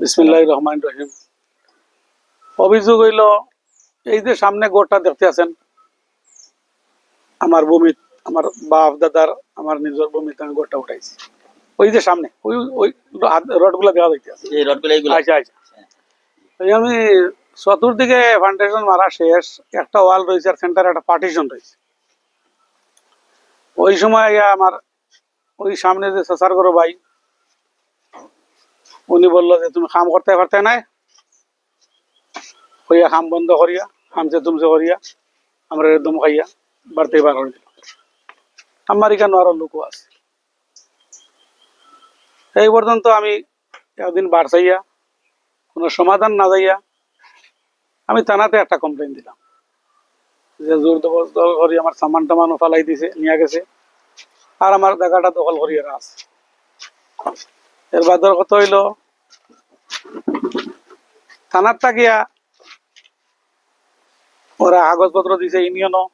বিসমিল্লাহ রহমান রহিম। অভিযোগ হইল এই যে সামনে গোটা দেখতে আছেন আমার ভূমি আমার বাপ দাদার আমার নিজের ভূমিতে আমি গোটা উঠাইছি। ওই যে সামনে ওই ওই রডগুলা দেওয়া যাইতে আছে। এই রডগুলো এইগুলো? আচ্ছা আচ্ছা। আমি চতুর্দিকে ফাউন্ডেশন মারা শেষ একটা ওয়াল রয়েছে আর সেন্টারে একটা পার্টিশন রয়েছে। ওই সময় আমার ওই সামনে যে সাসার করো ভাই উনি বলল যে, তুমি কাম করতে পারতে নাই। হইয়া কাম বন্ধ করিয়া হামছে তুমছে করিয়া, আমরা একদম খাইয়া বাড়তে বার আমার এখানে আরও লোকও আছে। এই পর্যন্ত আমি একদিন বার চাইয়া কোনো সমাধান না যাইয়া, আমি থানাতে একটা কমপ্লেন দিলাম। যে, জোর জবরদস্ত করি আমার সামান টামানও ফালাই দিছে, নিয়ে গেছে, আর আমার জায়গাটা দখল করি এরা আছে এর বাদর কত হইল? থানারটা গিয়া ওরা কাগজপত্র দিছে ইউনিয়নও।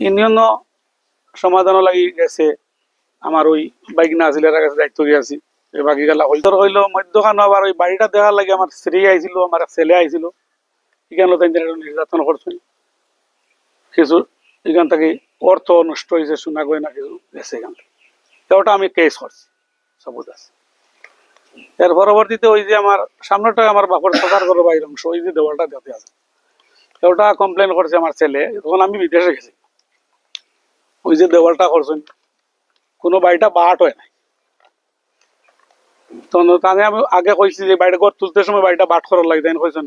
ইউনিয়নও সমাধানও লাগি গেছে। আমার ওই বাইক না আছিল এর কাছে দায়িত্ব এই বাকি গেলা হইল হইল মধ্যখানে আবার ওই বাড়িটা দেওয়ার লাগে আমার স্ত্রী আইছিল আমার ছেলে আইছিল এখানে নির্যাতন করছেন কিছু এখান থেকে অর্থ নষ্ট হয়েছে শোনা গয়না কিছু গেছে এখান থেকে ওটা আমি কেস করছি সবুজ আছে এর পরবর্তীতে ওই যে আমার সামনেটা আমার বাপর সরকার করো বাইর অংশ, ওই যে দেওয়ালটা যাতে আছে। ওটা কমপ্লেন করছে আমার ছেলে, তখন আমি বিদেশে গেছি। ওই যে দেওয়ালটা করছেন, কোনো বাড়িটা বাট হয় নাই। তখন তাহলে আমি আগে কইছি যে বাড়িটা ঘর তুলতে সময় বাড়িটা বাট করার লাগে তাই কইছেন,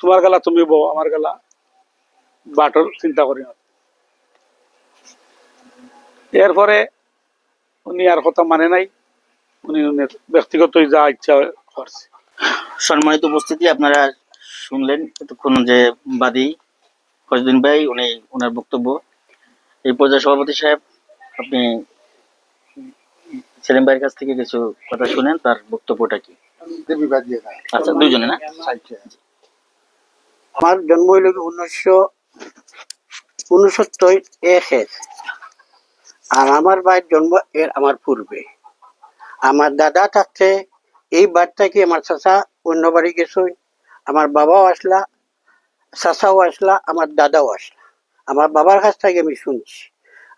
তোমার গেলা তুমি বউ, আমার গেলা বাটর চিন্তা করি না। এরপরে উনি আর কথা মানে নাই। উনি উনি ব্যক্তিগত যা ইচ্ছা করছে। সম্মানিত উপস্থিতি আপনারা শুনলেন এতক্ষণ যে বাদী ফজদিন ভাই উনি ওনার বক্তব্য। এই পর্যায়ে সভাপতি সাহেব আপনি সেলিম ভাইয়ের কাছ থেকে কিছু কথা শুনেন তার বক্তব্যটা কি? আচ্ছা দুইজনে না? আমার জন্ম হইল উনিশশো উনসত্তর একের আর আমার ভাইয়ের জন্ম এর আমার পূর্বে। আমার দাদা থাকতে এই বাড়িটাকে আমার চাচা অন্য বাড়ি গেছে, আমার বাবাও আসলা, চাচাও আসলা, আমার দাদাও আসলা। আমার বাবার কাছ থেকে আমি শুনছি।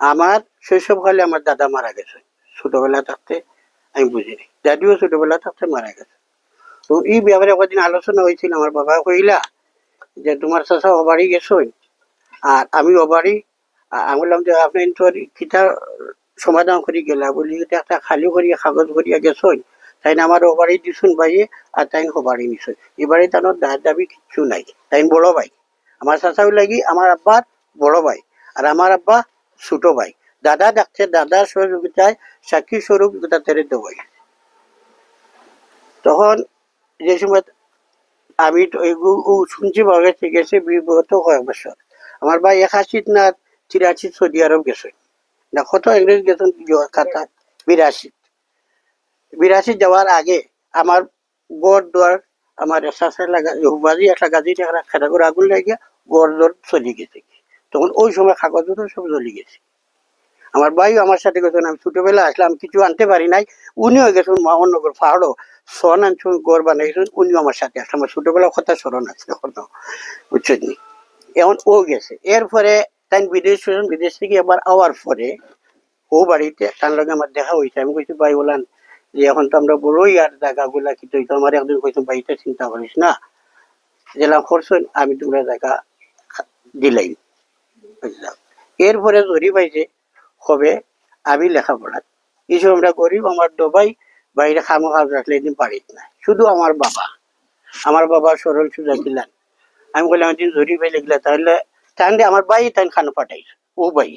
আমার শৈশবকালে আমার দাদা মারা গেছে। ছোটবেলা থাকতে, আমি বুঝিনি। দাদিও ছোটবেলা থাকতে মারা গেছে। তো এই ব্যাপারে কদিন আলোচনা হয়েছিল, আমার বাবা কইলা যে তোমার চাচা ও বাড়ি গেছই আর আমি ও বাড়ি আমি বললাম যে আপনি তো কিতা সমাধান করে গেলা বলি। এটা একটা খালি করিয়া কাগজ করিয়া গেছই তাই আমার ও বাড়ি দিছুন ভাইয়ে আর তাই বাড়ি নিছই এবারে তার দায় দাবি কিচ্ছু নাই। তাই বড় ভাই। আমার চাচাও লাগি আমার আব্বার বড় ভাই। আর আমার আব্বা ছোট ভাই। দাদা ডাকছে দাদার সহযোগিতায় সাক্ষী স্বরূপ তেরে দেবই। তখন যে সময় আমি শুনছি ভাবে ঠিক আছে বিগত কয়েক বছর আমার ভাই একাশি না তিরাশি সৌদি আরব গেছে। গেছেন? বিরাশি। বিরাশি যাওয়ার আগে আমার গড় দোয়ার, আমার লাগা বাজি একটা গাজি একটা খেলা করে আগুন গড় চলে গেছে। তখন ওই সময় কাগজ সব চলে গেছে। আমার ভাইও আমার সাথে গেছেন, আমি ছোটবেলা আসলাম, কিছু আনতে পারি নাই। উনিও গেছেন মোহাম্মদনগর পাহাড়ও। সন আনছুন, গড় বানাইছেন, উনিও আমার সাথে আসলে আমার ছোটবেলার কথা স্মরণ আছে বুঝছেন এখন ও গেছে। এরপরে তাই বিদেশ বিদেশ থেকে আবার আওয়ার পরে ও বাড়িতে, তার লগে আমার দেখা হয়েছে। আমি কইছি, ভাই বলান যে এখন তো আমরা বড়ই আর জায়গাগুলা কি তো আমার একদিন কইছো বাড়িটা চিন্তা করিস না। যেলাম করছেন আমি তোমরা জায়গা দিলাই এরপরে ধরি পাইছে হবে, আমি লেখাপড়া। কিছু আমরা গরিব, আমার ডবাই বাইরে খামো খাম রাখলে এদিন পারিত না। শুধু আমার বাবা। আমার বাবা সরল সুজা ছিলেন আমি বললাম একদিন ধরি পাই লিখলে তাহলে তাহলে আমার ভাই তাই খানো পাঠাইছে, ও ভাই।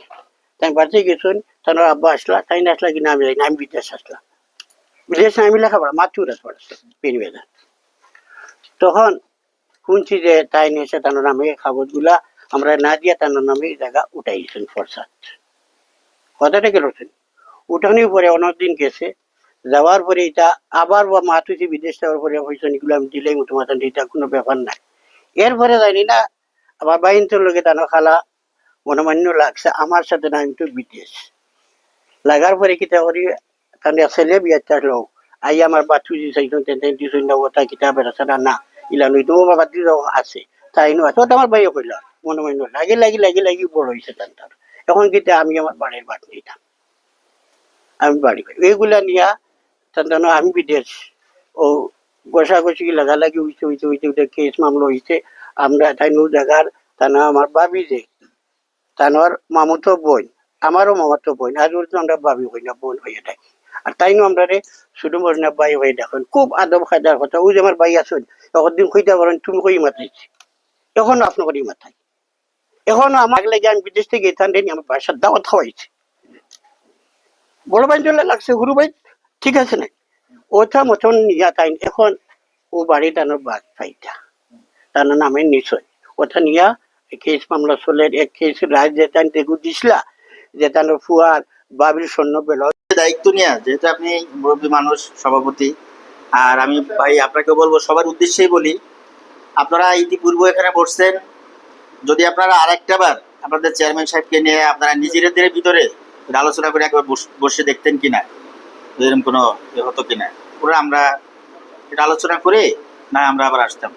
তাই বাড়িতে গেছেন তার আব্বা আসলা তাই না আসলা কিনা আমি যাই আমি বিদেশ আসলাম। বিদেশ আমি লেখাপড়া মাতৃরাজ পড়াচ্ছে পেরিবেদা তখন শুনছি যে তাই নিয়েছে তার নামে কাগজগুলা, আমরা না দিয়ে তার নামে জায়গা উঠাইছেন ফরসাদ। কথাটা গেলছেন উঠানোর পরে অনেকদিন গেছে, যাওয়ার পরে এটা আবার বা মাতুছি বিদেশ যাওয়ার পরে হয়েছে এগুলো আমি দিলেই মতো মাতান এটা কোনো ব্যাপার নাই। এরপরে জানি না আমার বাইনটোর লোকে তানো খালা মনোমান্য লাগছে আমার সাথে না আমি তো বিদেশ। লাগার পরে কিতা করি কারণ ছেলে বিয়ে চাষলো আই আমার বাচ্চু যে চাইছেন তেন তেন দিছেন না কিতাব বেড়াছে না না। ইলা নই তোমার বাবা দিয়ে আছে, তাই নয় তো আমার ভাইও কইল মনে মনে লাগি লাগি লাগি লাগি বড় হয়েছে তার তার এখন কিন্তু আমি আমার বাড়ির বাট নিতাম আমি বাড়ি এইগুলা নিয়া তার আমি বিদেশ। ও গোসাগোসি লাগালাগি হইতে হইতে হইতে কেস মামলা হইতে আমরা তাই নু জায়গার তানা আমার বাবি যে, তানোর মামতো বোন, আমারও মামাতো বোন ওর আমরা বাবি হই না, বোন হয়ে থাকি। আর তাই নু আমরা রে শুধু মরে না, বাই হয়ে দেখুন, খুব আদব খাদার কথা, ওই যে আমার বাই আসুন এখন দিন কইতে পারেন, তুমি কই মাতাইছি এখন আপনার মাথায়। এখন আমার লাগে আমি বিদেশ থেকে গেতাম রে আমার বাসার দাওয়াত খাওয়াইছে। বড় ভাই চলে লাগছে, গুরু ভাই, ঠিক আছে না? ওটা মতন নিয়া তাই, এখন ও বাড়ি টানোর বাদ পাইটা। তার নামে নিশ্চয়। ওটা নিয়া কেস মামলা চলে এক কেস রায় যেতান তেগু দিছিলা যেতানোর ফুয়ার বাবির স্বর্ণ বেল দায়িত্ব নিয়ে, যেহেতু আপনি মুরব্বী মানুষ, সভাপতি, আর আমি ভাই আপনাকে বলব, সবার উদ্দেশ্যেই বলি, আপনারা ইতিপূর্বে এখানে বসছেন। যদি আপনারা আরেকটা বার আপনাদের চেয়ারম্যান সাহেবকে নিয়ে আপনারা নিজেদের ভিতরে আলোচনা করে একবার বস- দেখতেন কিনা এরকম কোনো হতো কিনা। পুরো আমরা এটা আলোচনা করে, না আমরা আবার আসতাম।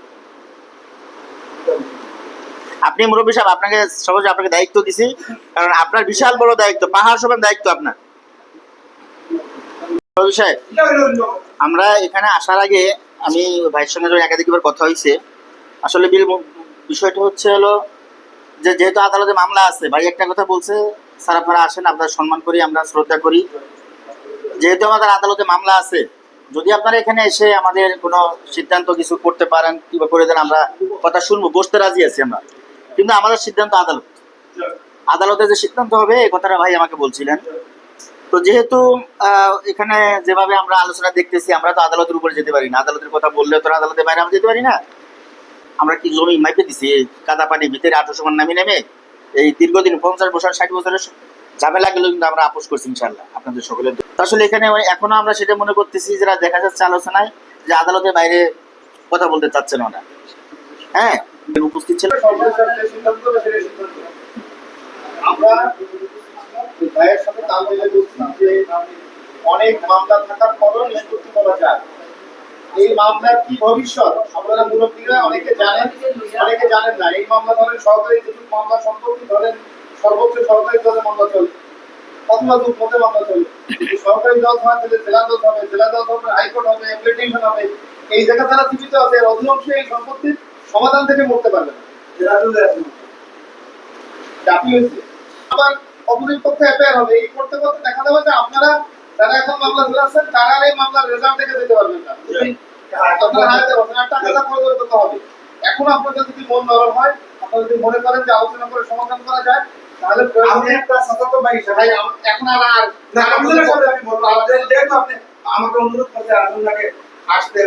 আপনি মুরব্বী সাহেব, আপনাকে সহজে আপনাকে দায়িত্ব দিছি, কারণ আপনার বিশাল বড় দায়িত্ব, পাহাড় সমান দায়িত্ব আপনার। আমরা এখানে আসার আগে আমি ভাইয়ের সঙ্গে একাধিকবার কথা হয়েছে আসলে বিল বিষয়টা হচ্ছে হলো যে যেহেতু আদালতে মামলা আছে, ভাই একটা কথা বলছে, স্যার আপনারা আসেন, আপনারা সম্মান করি, আমরা শ্রদ্ধা করি। যেহেতু আমাদের আদালতে মামলা আছে যদি আপনারা এখানে এসে আমাদের কোনো সিদ্ধান্ত কিছু করতে পারেন, কিংবা করে দেন, আমরা কথা শুনব, বসতে রাজি আছি আমরা। কিন্তু আমাদের সিদ্ধান্ত আদালত। আদালতে যে সিদ্ধান্ত হবে এই কথাটা ভাই আমাকে বলছিলেন। তো যেহেতু এখানে যেভাবে আমরা আলোচনা দেখতেছি, আমরা তো আদালতের উপরে যেতে পারি না। আদালতের কথা বললে তো আদালতের বাইরে আমরা যেতে পারি না। আমরা কি জমি মাইপে দিছি? কাদা পানি ভিতরে আঠারোশো নামি নেমে? এই দীর্ঘদিন পঞ্চাশ বছর, ষাট বছরের ঝামেলা গেলেও কিন্তু আমরা আপোষ করছি ইনশাল্লাহ আপনাদের সকলের আসলে এখানে এখনও আমরা সেটা মনে করতেছি যেটা দেখা যাচ্ছে আলোচনায় যে আদালতের বাইরে কথা বলতে চাচ্ছেন ওরা। হ্যাঁ? উপস্থিত ছিল অনেক মামলা থাকার নিষ্পত্তি করা যায়। এই মামলার কি ভবিষ্যৎ? অনেকে জানেন অনেকে জানেন না। এই মামলা ধরেন সরকারি যেটুকু মামলা সম্পত্তি ধরেন সর্বোচ্চ সরকারি দলে মামলা চলে অথবা দু পথে মামলা চলে এই সরকারি দল থানা থেকে জেলা দল হবে জেলা দল হবে হাইকোর্ট হবে অ্যাপ্লিকেশন হবে এই জায়গা তারা জীবিত আছে এর অধিকাংশ এই সম্পত্তির সমাধান থেকে মরতে পারবে না। জেলা দলে আছে। চাপি হয়েছে আবার অপোজিট পক্ষে অ্যাপেয়ার হবে। এই করতে করতে দেখা যাবে যে আপনারা যারা এখন মামলা ধরেছেন তারা এই মামলার রেজাল্ট দেখে যেতে পারবেন না। আপনারা হারাতে পারবেন আর টাকাটা পরিবর্তন হবে। এখন আপনাদের যদি মন নরম হয় আপনারা যদি মনে করেন যে আলোচনা করে সমাধান করা যায় তাহলে আপনি একটা সতর্ক ভাই এখন আর আর না আপনাদের আমি বলব আপনাদের যেহেতু আপনি আমাকে অনুরোধ করতে আপনাকে আসতে